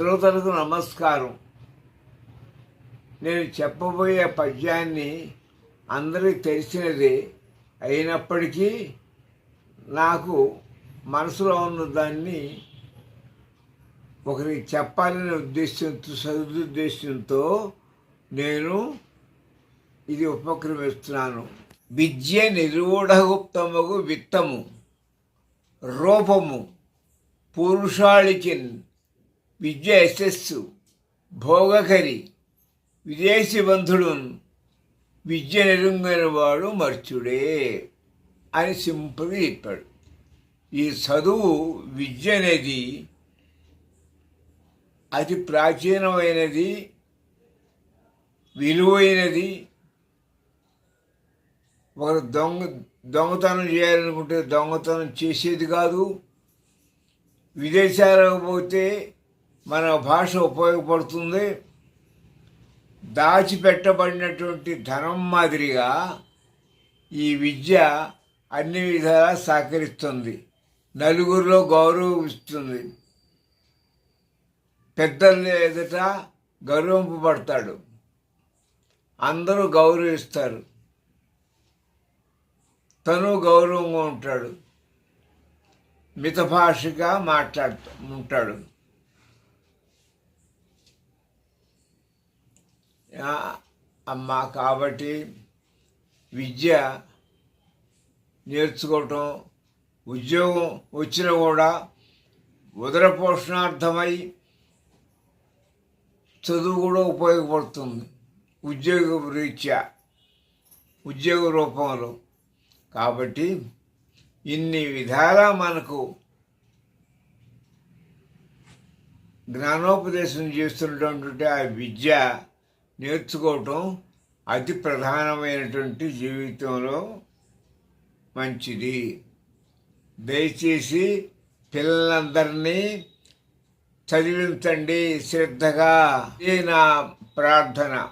శ్రోతలకు నమస్కారం. నేను చెప్పబోయే పద్యాన్ని అందరికీ తెలిసినదే అయినప్పటికీ నాకు మనసులో ఉన్న దాన్ని ఒకరికి చెప్పాలనే ఉద్దేశంతో సదుద్దేశంతో నేను ఇది ఉపక్రమిస్తున్నాను. విద్య నిరూఢగుప్తముగు విత్తము రూపము పురుషాళికిన్ విద్య యశస్సు భోగకరి విదేశీ బంధుడున్ విద్య నెరుంగని వాడు మర్చుడే అని సింపుల్గా చెప్పాడు. ఈ చదువు విద్య అనేది అతి ప్రాచీనమైనది విలువైనది. ఒకరు దొంగ దొంగతనం చేయాలనుకుంటే దొంగతనం చేసేది కాదు. విదేశాలకు పోతే మన భాష ఉపయోగపడుతుంది. దాచిపెట్టబడినటువంటి ధనం మాదిరిగా ఈ విద్య అన్ని విధాలా సహకరిస్తుంది. నలుగురిలో గౌరవం ఇస్తుంది పెద్దల ఎదుట గౌరవింపబడతాడు. అందరూ గౌరవిస్తారు. తను గౌరవంగా ఉంటాడు. మిత భాషగా మాట్లాడుతూ ఉంటాడు. అమ్మ కాబట్టి విద్య నేర్చుకోవటం ఉద్యోగం వచ్చినా కూడా ఉదర పోషణార్థమై చదువు కూడా ఉపయోగపడుతుంది ఉద్యోగ రీత్యా ఉద్యోగ రూపంలో. కాబట్టి ఇన్ని విధాలా మనకు జ్ఞానోపదేశం చేస్తున్నటువంటి ఆ విద్య నేర్చుకోవటం అతి ప్రధానమైనటువంటి జీవితంలో మంచిది. దయచేసి పిల్లలందరినీ చదివించండి శ్రద్ధగా. ఇది నా ప్రార్థన